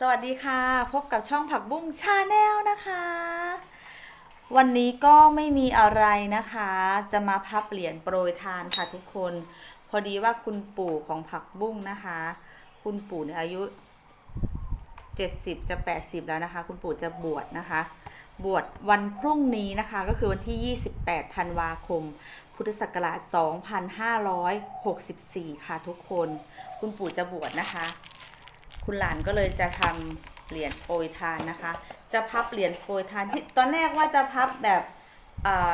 สวัสดีค่ะ พบกับช่องผักบุ้งชาแนลนะคะ วันนี้ก็ไม่มีอะไรนะคะ จะมาพับเหรียญโปรยทานค่ะทุกคน พอดีว่าคุณปู่ของผักบุ้งนะคะ คุณปู่เนี่ยอายุ 70 จะ 80 แล้วนะคะ คุณปู่จะบวชนะคะ บวชวันพรุ่งนี้นะคะ ก็คือวันที่ 28 ธันวาคม พุทธศักราช 2564 ค่ะทุกคน คุณปู่จะบวชนะคะ คุณหลานก็เลยจะทำเหรียญโปรยทานนะคะ จะพับเหรียญโปรยทานที่ตอนแรกว่าจะพับแบบ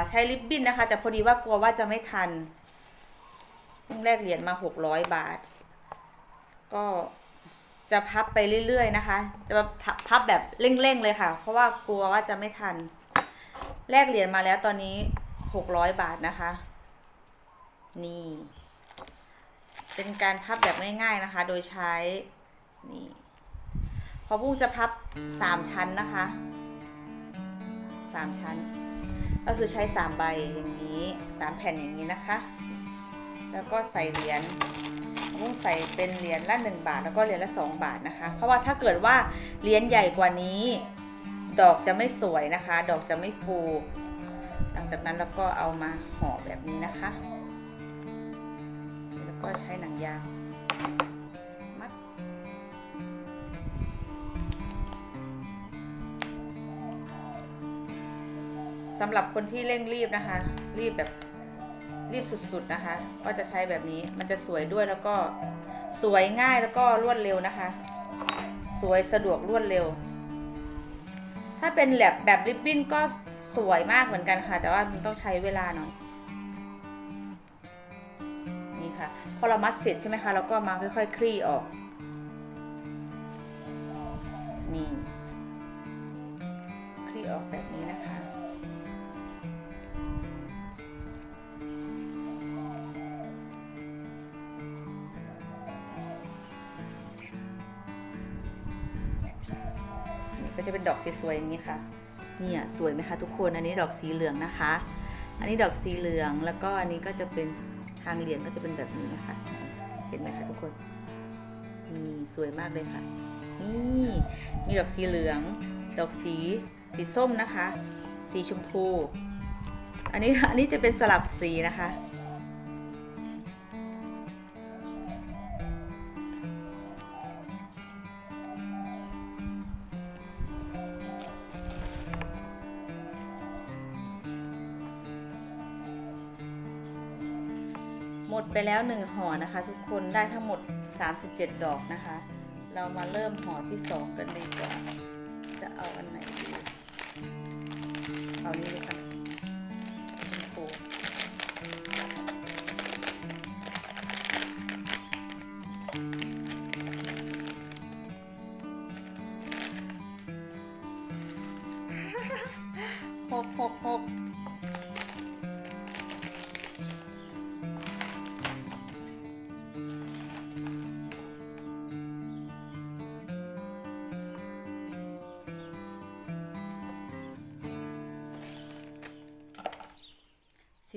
ใช้ริบบิ้นนะคะ แต่พอดีว่ากลัวว่าจะไม่ทันแลกเหรียญมาหกร้อยบาท ก็จะพับไปเรื่อยๆนะคะ จะพับแบบเร่งๆเลยค่ะ เพราะว่ากลัวว่าจะไม่ทัน แลกเหรียญมาแล้วตอนนี้หกร้อยบาทนะคะ นี่ เป็นการพับแบบง่ายๆนะคะ โดยใช้ นี่พอบุ้งจะพับสามชั้นนะคะสามชั้น ก็คือใช้สามใบอย่างนี้สามแผ่นอย่างนี้นะคะ แล้วก็ใส่เหรียญบุ้งใส่เป็นเหรียญละหนึ่งบาท แล้วก็เหรียญละสองบาทนะคะ เพราะว่าถ้าเกิดว่าเหรียญใหญ่กว่านี้ ดอกจะไม่สวยนะคะ ดอกจะไม่ฟู หลังจากนั้นเราก็เอามาห่อแบบนี้นะคะ แล้วก็ใช้หนังยาง สำหรับคนที่เร่งรีบนะคะ รีบแบบรีบสุดๆนะคะ ก็จะใช้แบบนี้มันจะสวยด้วยแล้วก็สวยง่ายแล้วก็รวดเร็วนะคะ สวยสะดวกรวดเร็ว ถ้าเป็นแบบแบบริบบิ้นก็สวยมากเหมือนกันค่ะ แต่ว่ามันต้องใช้เวลาหน่อยนี่ค่ะพอเรามัดเสร็จใช่ไหมคะเราก็มาค่อยๆคลี่ออกนี่คลี่ออกแบบนี้นะคะ ก็จะเป็นดอกสวยๆอย่างนี้ค่ะ เนี่ยสวยไหมคะทุกคน อันนี้ดอกสีเหลืองนะคะ อันนี้ดอกสีเหลืองแล้วก็อันนี้ก็จะเป็นทางเหรียญก็จะเป็นแบบนี้นะคะเห็นไหมคะทุกคน นี่สวยมากเลยค่ะ นี่มีดอกสีเหลือง ดอกสีสีส้มนะคะ สีชมพู อันนี้อันนี้จะเป็นสลับสีนะคะ ดไปแล้วหนึ่งห่อนะคะ ทุกคนได้ทั้งหมด 37 ดอกนะคะ เรามาเริ่มห่อที่สองกันเลยดีกว่า จะเอาอันไหนดีเอานี้เลยค่ะชมพูหกหกหก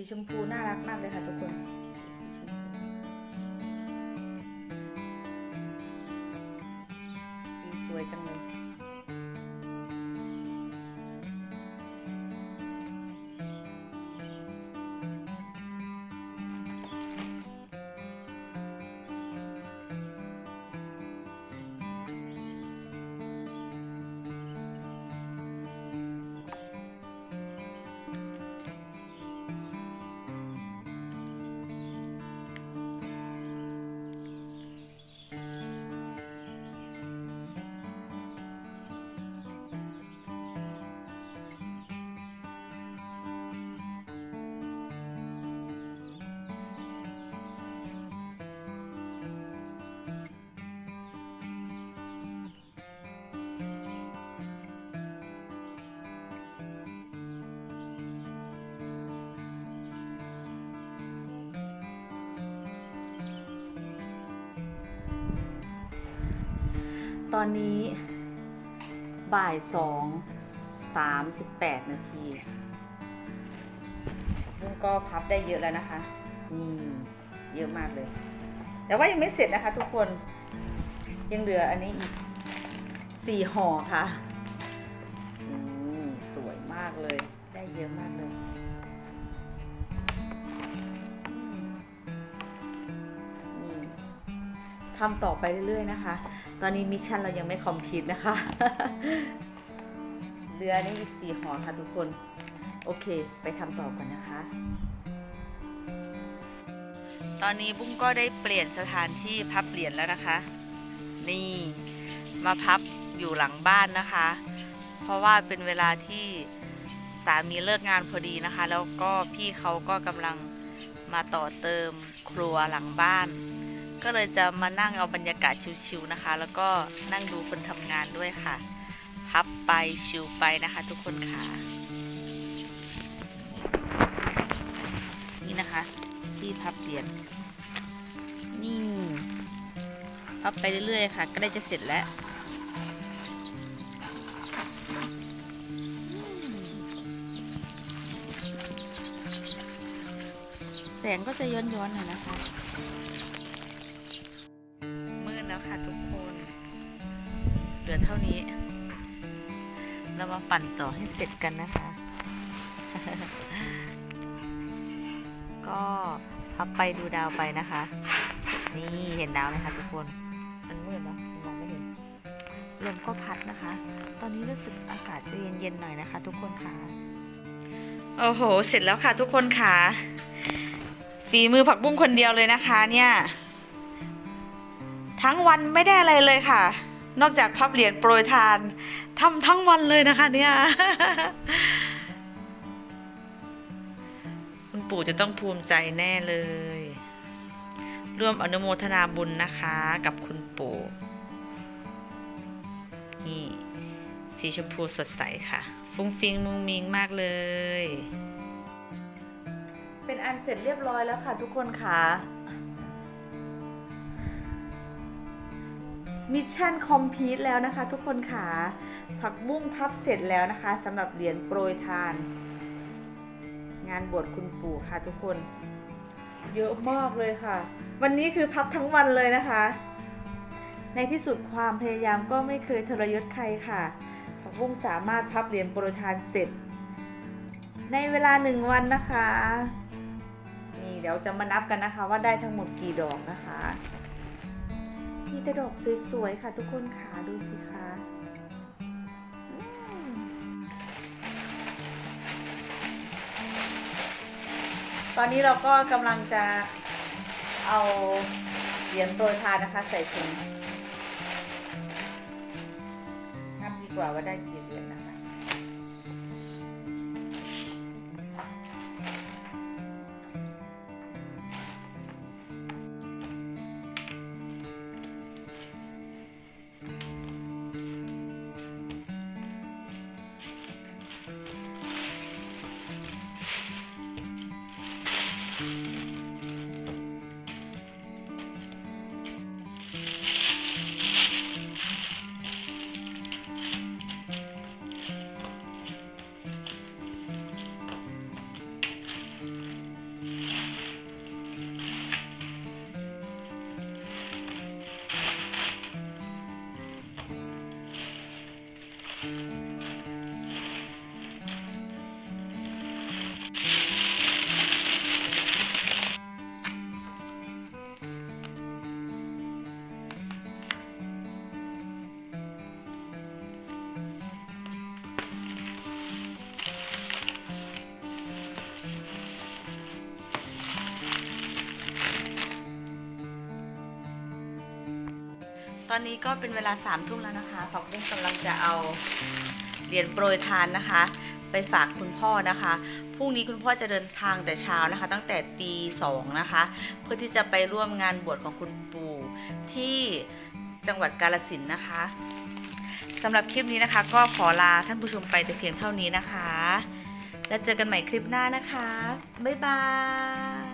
ชมพูน่ารักมากเลยค่ะทุกคน ตอนนี้บ่ายสองสามสิบแปดนาทีบุ้งก็พับได้เยอะแล้วนะคะ นี่เยอะมากเลย แต่ว่ายังไม่เสร็จนะคะ ทุกคนยังเหลืออันนี้อีกสี่ห่อค่ะอืมสวยมากเลย ได้เยอะมากเลย ทำต่อไปเรื่อยๆนะคะ ตอนนี้มิชชั่นเรายังไม่คอมพลีทนะคะ เรือนี่อีกสี่ห่อค่ะทุกคน โอเค ไปทำต่อก่อนนะคะ ตอนนี้บุ้งก็ได้เปลี่ยนสถานที่พับเหรียญแล้วนะคะ นี่มาพับอยู่หลังบ้านนะคะ เพราะว่าเป็นเวลาที่สามีเลิกงานพอดีนะคะ แล้วก็พี่เขาก็กำลังมาต่อเติมครัวหลังบ้าน ก็เลยจะมานั่งเอาบรรยากาศชิวๆนะคะ แล้วก็นั่งดูคนทำงานด้วยค่ะ พับไปชิวไปนะคะ ทุกคนค่ะ นี่นะคะ ที่พับเหรียญนี่พับไปเรื่อยๆค่ะ ก็ได้จะเสร็จแล้วแสงก็จะย้อนๆหน่อยนะคะ ลือเท่านี้ เรามาปั่นต่อให้เสร็จกันนะคะ ก็พับไปดูดาวไปนะคะ นี่เห็นดาวไหมคะทุกคนมันมืดเนาะมองไม่เห็นลมก็พัดนะคะ ตอนนี้รู้สึกอากาศจะเย็นๆหน่อยนะคะ ทุกคนค่ะโอ้โห เสร็จแล้วค่ะทุกคนค่ะฝีมือผักบุ้งคนเดียวเลยนะคะเนี่ย ทั้งวันไม่ได้อะไรเลยค่ะ นอกจากพับเหรียญโปรยทานทำทั้งวันเลยนะคะเนี่ยคุณปู่จะต้องภูมิใจแน่เลย ร่วมอนุโมทนาบุญนะคะกับคุณปู่นี่สีชมพูสดใสค่ะ ฟุ้งฟิงมุงมิงมากเลย เป็นอันเสร็จเรียบร้อยแล้วค่ะทุกคนค่ะ มิชชั่นคอมพลีทแล้วนะคะทุกคนค่ะ ผักบุ้งพับเสร็จแล้วนะคะสำหรับเหรียญโปรยทาน งานบวชคุณปู่ค่ะทุกคน เยอะมากเลยค่ะ วันนี้คือพับทั้งวันเลยนะคะ ในที่สุดความพยายามก็ไม่เคยทรยศใครค่ะ ผักบุ้งสามารถพับเหรียญโปรยทานเสร็จ ในเวลาหนึ่งวันนะคะนี่เดี๋ยวจะมานับกันนะคะว่าได้ทั้งหมดกี่ดอกนะคะ มีแต่ดอกสวยๆค่ะ ทุกคนค่ะดูสิคะตอนนี้เราก็กำลังจะเอาเหรียญโปรยทานนะคะ ใส่ถุงนับดีกว่าว่าได้กี่ อนนี้ก็เป็นเวลาสามทุ่มแล้วนะคะผักบุ้งกำลังจะเอาเหรียญโปรยทานนะคะ ไปฝากคุณพ่อนะคะพรุ่งนี้คุณพ่อจะเดินทางแต่เช้านะคะ ตั้งแต่ตีสองนะคะ เพื่อที่จะไปร่วมงานบวชของคุณปู่ที่จังหวัดกาลสินนะคะสำหรับคลิปนี้นะคะ ก็ขอลาท่านผู้ชมไปแต่เพียงเท่านี้นะคะ แล้วเจอกันใหม่คลิปหน้านะคะ บ๊ายบาย